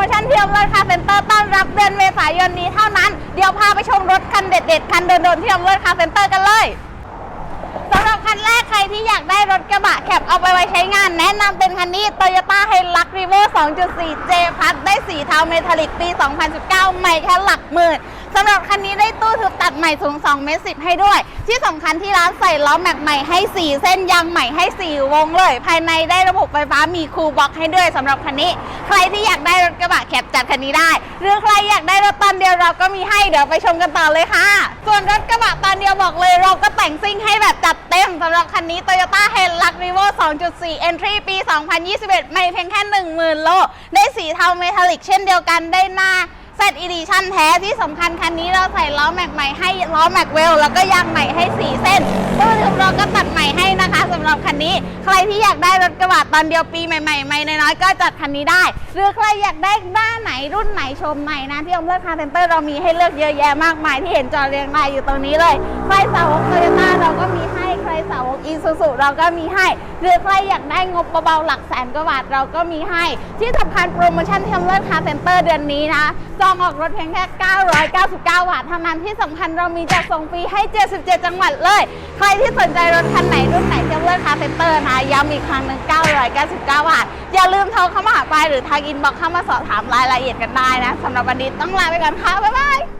โมชั่นเที่ยวเลิศคาเซ็นเตอร์ต้อนรับเดือนเมษายนนี้เท่านั้น เดี๋ยวพาไปชมรถคันเด็ดๆ คันเดินๆเที่ยวเลิศคาเซ็นเตอร์กันเลยสำหรับคันแรกใครที่อยากได้รถกระบะแคปเอาไปไว้ใช้งานแนะนำเป็นคันนี้ Toyota Hilux r i v e r 2.4 J พัดได้สีเทาเมทัลลิกปี 2019 ใหม่แค่หลักหมื่น สำหรับคันนี้ได้ตู้ทึบตัดใหม่สูง2เมตร10 ให้ด้วย ที่สำคัญที่ร้านใส่ล้อแม็กใหม่ให้ 4 เส้นยางใหม่ให้ 4 วงเลย ภายในได้ระบบไฟฟ้ามีคูลบ็อกให้ด้วยสำหรับคันนี้ ใครที่อยากได้รถกระบะแคปจัดคันนี้ได้ หรือใครอยากได้รถตอนเดียวเราก็มีให้เดี๋ยวไปชมกันต่อเลยค่ะ ส่วนรถกระบะตอนเดียวบอกเลย เราก็แต่งซิ่งให้แบบจัดเต็มสำหรับคันนี้ Toyota Hilux Revo 2.4 Entry ปี 2021 ไม่เพียงแค่ 10,000 โล ได้สีเทาเมทัลลิกเช่นเดียวกันได้หน้า Z Edition แท้ที่สำคัญคันนี้เราใส่ล้อแม็กใหม่ให้ล้อแม็กเวลแล้วก็ยางใหม่ให้ 4 เส้นตู้ทึบเราก็ตัดใหม่ให้นะคะสำหรับคันนี้ ใครที่อยากได้รถกระบะตอนเดียวปีใหม่ๆไม่น้อยๆก็จัดคันนี้ได้ หรือใครอยากได้ด้านไหนรุ่นไหนชมไหนนะที่อมเลิศคาร์เซ็นเตอร์เรามีให้เลือกเยอะแยะมากมายที่เห็นจอเรียงรายอยู่ตรงนี้เลยใครสาวกโตโยต้า สาวกอีซูซูเราก็มีให้ หรือใครอยากได้งบเบาๆหลักแสนกว่าบาทเราก็มีให้ ที่สำคัญโปรโมชั่นเทมเลิศคาร์เซ็นเตอร์เดือนนี้นะจองออกรถเพียงแค่ 999 บาทเท่านั้นที่สำคัญเรามีจัดส่งฟรีให้ 77 จังหวัดเลย ใครที่สนใจรถคันไหนรุ่นไหนเทมเลิศคาร์เซ็นเตอร์นะย้ำอีกครั้งหนึ่ง999 บาท อย่าลืมโทรเข้ามาหาไปหรือทางอินบ็อกซ์เข้ามาสอบถามรายละเอียดกันได้นะสำหรับวันนี้ต้องลาไปก่อนค่ะบ๊ายบาย